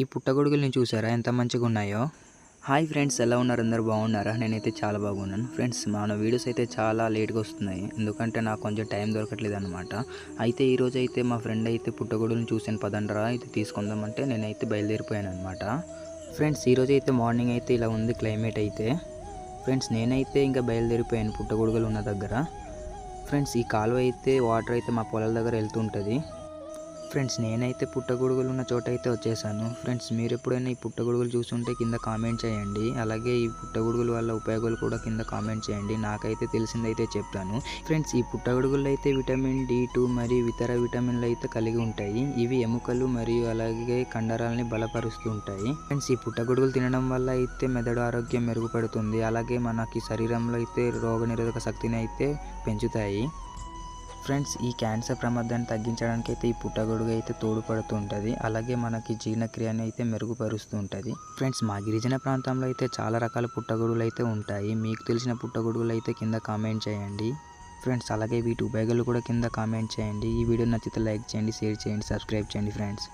ఈ పుట్టగొడుగుల్ని చూసారా? ఎంత మంచిగా ఉన్నాయో హాయ్ ఫ్రెండ్స్ ఎలా ఉన్నారు? అందరు బాగున్నారా? నేనైతే చాలా బాగున్నాను. ఫ్రెండ్స్ మన వీడియోస్ అయితే చాలా లేట్గా వస్తున్నాయి. ఎందుకంటే నాకు కొంచెం టైం దొరకట్లేదు అనమాట అయితే ఈరోజు అయితే మా ఫ్రెండ్ అయితే పుట్టగొడుగులను చూసాను. పదండరా అయితే తీసుకుందామంటే నేనైతే బయలుదేరిపోయాను అనమాట ఫ్రెండ్స్ ఈరోజు అయితే మార్నింగ్ అయితే ఇలా ఉంది క్లైమేట్ అయితే. ఫ్రెండ్స్ నేనైతే ఇంకా బయలుదేరిపోయాను పుట్టగొడుగులు ఉన్న దగ్గర. ఫ్రెండ్స్ ఈ కాలువ అయితే వాటర్ అయితే మా పొలాల దగ్గర వెళ్తుంటుంది ఫ్రెండ్స్ నేనైతే పుట్టగొడుగులు ఉన్న చోట అయితే వచ్చేసాను. ఫ్రెండ్స్ మీరు ఎప్పుడైనా ఈ పుట్టగొడుగులు చూస్తుంటే కింద కామెంట్ చేయండి. అలాగే ఈ పుట్టగొడుగుల వల్ల ఉపయోగాలు కూడా కింద కామెంట్ చేయండి. నాకైతే తెలిసిందైతే చెప్తాను. ఫ్రెండ్స్ ఈ పుట్టగొడుగులు అయితే విటమిన్ డి టూ మరియు ఇతర విటమిన్లు అయితే కలిగి ఉంటాయి. ఇవి ఎముకలు మరియు అలాగే కండరాలని బలపరుస్తూ ఉంటాయి. ఫ్రెండ్స్ ఈ పుట్టగొడుగులు తినడం వల్ల అయితే మెదడు ఆరోగ్యం మెరుగుపడుతుంది. అలాగే మనకి శరీరంలో అయితే రోగనిరోధక శక్తిని అయితే పెంచుతాయి. ఫ్రెండ్స్ ఈ క్యాన్సర్ ప్రమాదాన్ని తగ్గించడానికి అయితే ఈ పుట్టగొడుగు అయితే తోడ్పడుతుంటుంది. అలాగే మనకి జీర్ణక్రియను అయితే మెరుగుపరుస్తూ ఉంటుంది ఫ్రెండ్స్ మా గిరిజన ప్రాంతంలో అయితే చాలా రకాల పుట్టగొడుగులు అయితే ఉంటాయి. మీకు తెలిసిన పుట్టగొడుగులు అయితే కింద కామెంట్ చేయండి. ఫ్రెండ్స్ అలాగే వీటి ఉపయోగాలు కూడా కింద కామెంట్ చేయండి. ఈ వీడియో నచ్చితే లైక్ చేయండి షేర్ చేయండి సబ్స్క్రైబ్ చేయండి ఫ్రెండ్స్.